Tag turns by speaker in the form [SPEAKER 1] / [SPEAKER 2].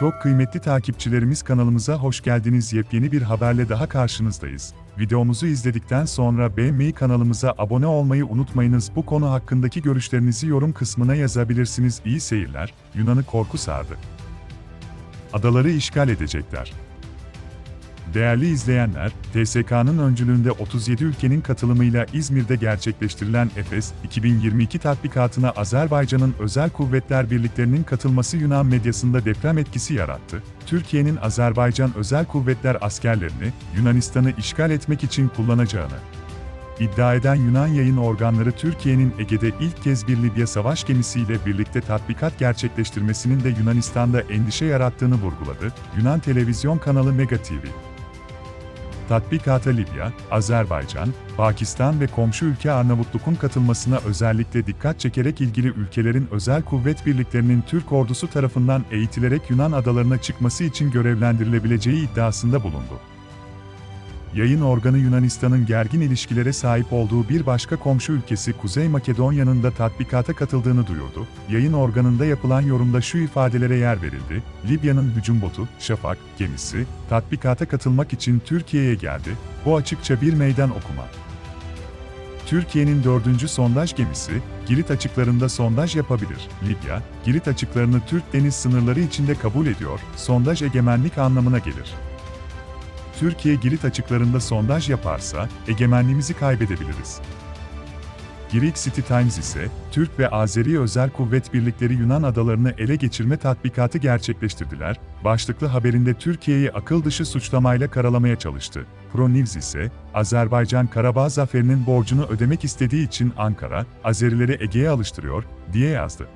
[SPEAKER 1] Çok kıymetli takipçilerimiz kanalımıza hoş geldiniz. Yepyeni bir haberle daha karşınızdayız. Videomuzu izledikten sonra beğenmeyi kanalımıza abone olmayı unutmayınız. Bu konu hakkındaki görüşlerinizi yorum kısmına yazabilirsiniz. İyi seyirler. Yunan'ı korku sardı. Adaları işgal edecekler. Değerli izleyenler, TSK'nın öncülüğünde 37 ülkenin katılımıyla İzmir'de gerçekleştirilen Efes 2022 tatbikatına Azerbaycan'ın özel kuvvetler birliklerinin katılması Yunan medyasında deprem etkisi yarattı. Türkiye'nin Azerbaycan özel kuvvetler askerlerini Yunanistan'ı işgal etmek için kullanacağını iddia eden Yunan yayın organları Türkiye'nin Ege'de ilk kez bir Libya savaş gemisiyle birlikte tatbikat gerçekleştirmesinin de Yunanistan'da endişe yarattığını vurguladı. Yunan televizyon kanalı Mega TV. Tatbikata Libya, Azerbaycan, Pakistan ve komşu ülke Arnavutluk'un katılmasına özellikle dikkat çekerek ilgili ülkelerin özel kuvvet birliklerinin Türk ordusu tarafından eğitilerek Yunan adalarına çıkması için görevlendirilebileceği iddiasında bulundu. Yayın organı Yunanistan'ın gergin ilişkilere sahip olduğu bir başka komşu ülkesi Kuzey Makedonya'nın da tatbikata katıldığını duyurdu. Yayın organında yapılan yorumda şu ifadelere yer verildi. Libya'nın hücum botu, Şafak, gemisi, tatbikata katılmak için Türkiye'ye geldi. Bu açıkça bir meydan okuma. Türkiye'nin dördüncü sondaj gemisi, Girit açıklarında sondaj yapabilir. Libya, Girit açıklarını Türk deniz sınırları içinde kabul ediyor, sondaj egemenlik anlamına gelir. Türkiye Girit açıklarında sondaj yaparsa, egemenliğimizi kaybedebiliriz. Greek City Times ise, Türk ve Azeri özel kuvvet birlikleri Yunan adalarını ele geçirme tatbikatı gerçekleştirdiler, başlıklı haberinde Türkiye'yi akıl dışı suçlamayla karalamaya çalıştı. Pro News ise, Azerbaycan Karabağ zaferinin borcunu ödemek istediği için Ankara, Azerileri Ege'ye alıştırıyor, diye yazdı.